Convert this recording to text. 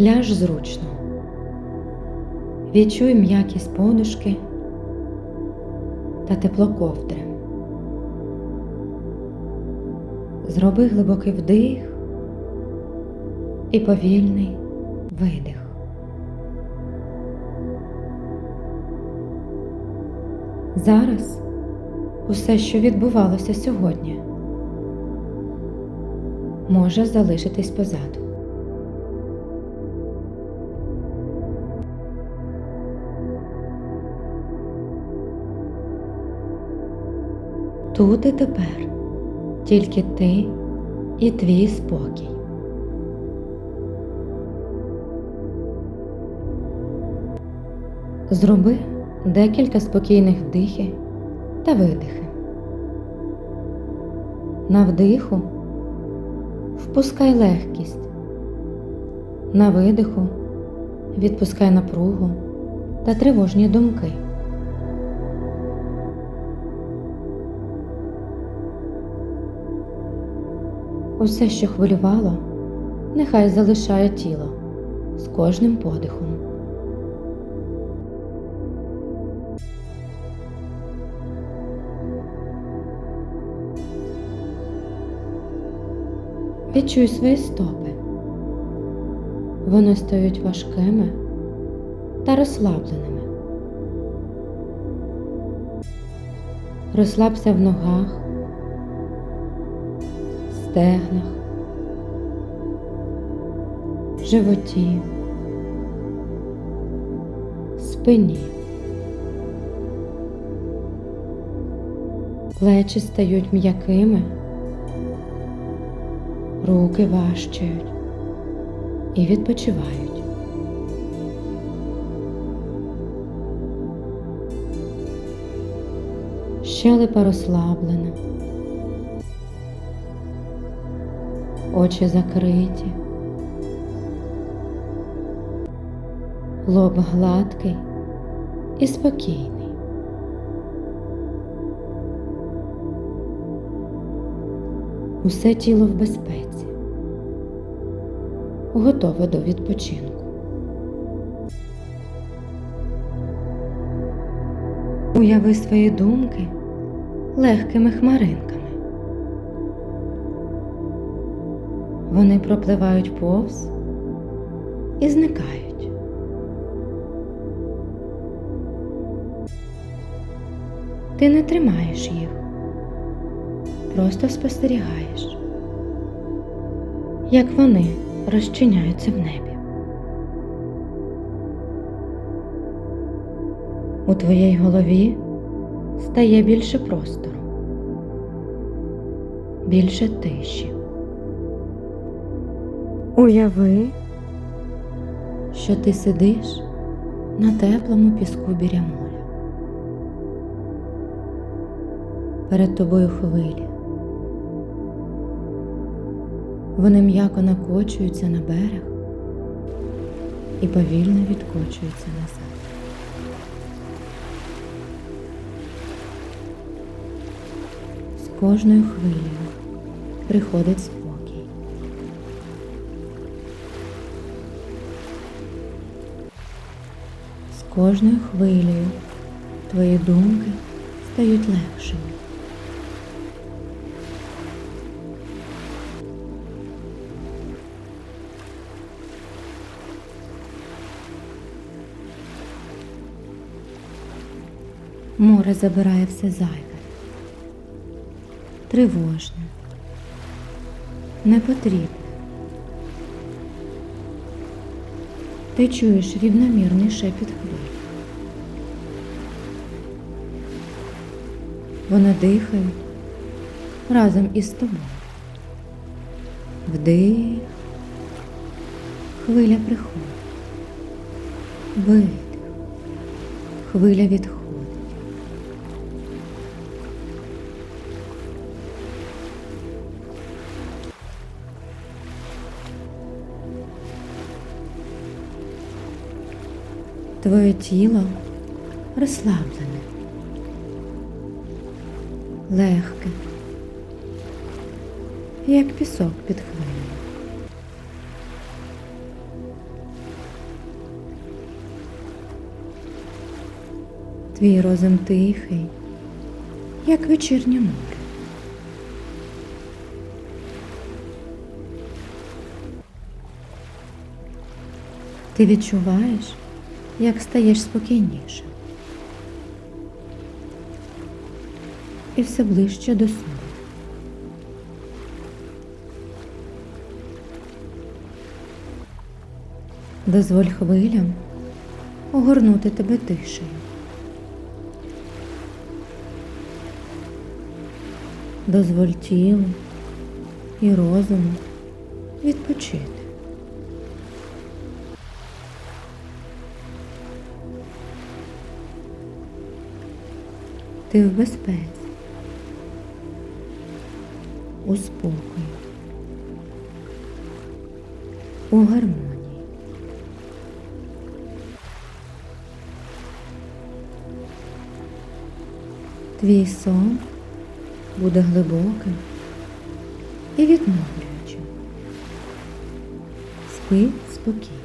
Ляж зручно. Відчуй м'якість подушки та тепло ковдри. Зроби глибокий вдих і повільний видих. Зараз усе, що відбувалося сьогодні, може залишитись позаду. Тут і тепер тільки ти і твій спокій. Зроби декілька спокійних вдихів та видихи. На вдиху впускай легкість. На видиху відпускай напругу та тривожні думки. Усе, що хвилювало, нехай залишає тіло з кожним подихом. Відчуй свої стопи. Вони стають важкими та розслабленими. Розслабся в ногах, стегнах, животі, спині. Плечі стають м'якими, руки важчають і відпочивають. Щелепа розслаблена, очі закриті, лоб гладкий і спокійний. Усе тіло в безпеці, готове до відпочинку. Уяви свої думки легкими хмаринками. Вони пропливають повз і зникають. Ти не тримаєш їх, просто спостерігаєш, як вони розчиняються в небі. У твоїй голові стає більше простору, більше тиші. Уяви, що ти сидиш на теплому піску біля моря. Перед тобою хвилі. Вони м'яко накочуються на берег і повільно відкочуються назад. З кожною хвилею приходить Кожною хвилею твої думки стають легшими. Море забирає все зайве, тривожне, непотрібне. Ти чуєш рівномірний шепіт хвиль. Вони дихають разом із тобою. Вдих, хвиля приходить, видих, хвиля відходить. Твоє тіло розслаблене, легке, як пісок під хвилею. Твій розум тихий, як вечірнє море. Ти відчуваєш? Як стаєш спокійніше. І все ближче до сну. Дозволь хвилям огорнути тебе тишею. Дозволь тілу і розуму відпочити. Ти в безпеці, у спокої, у гармонії. Твій сон буде глибоким і відновлюючим. Спи спокійно.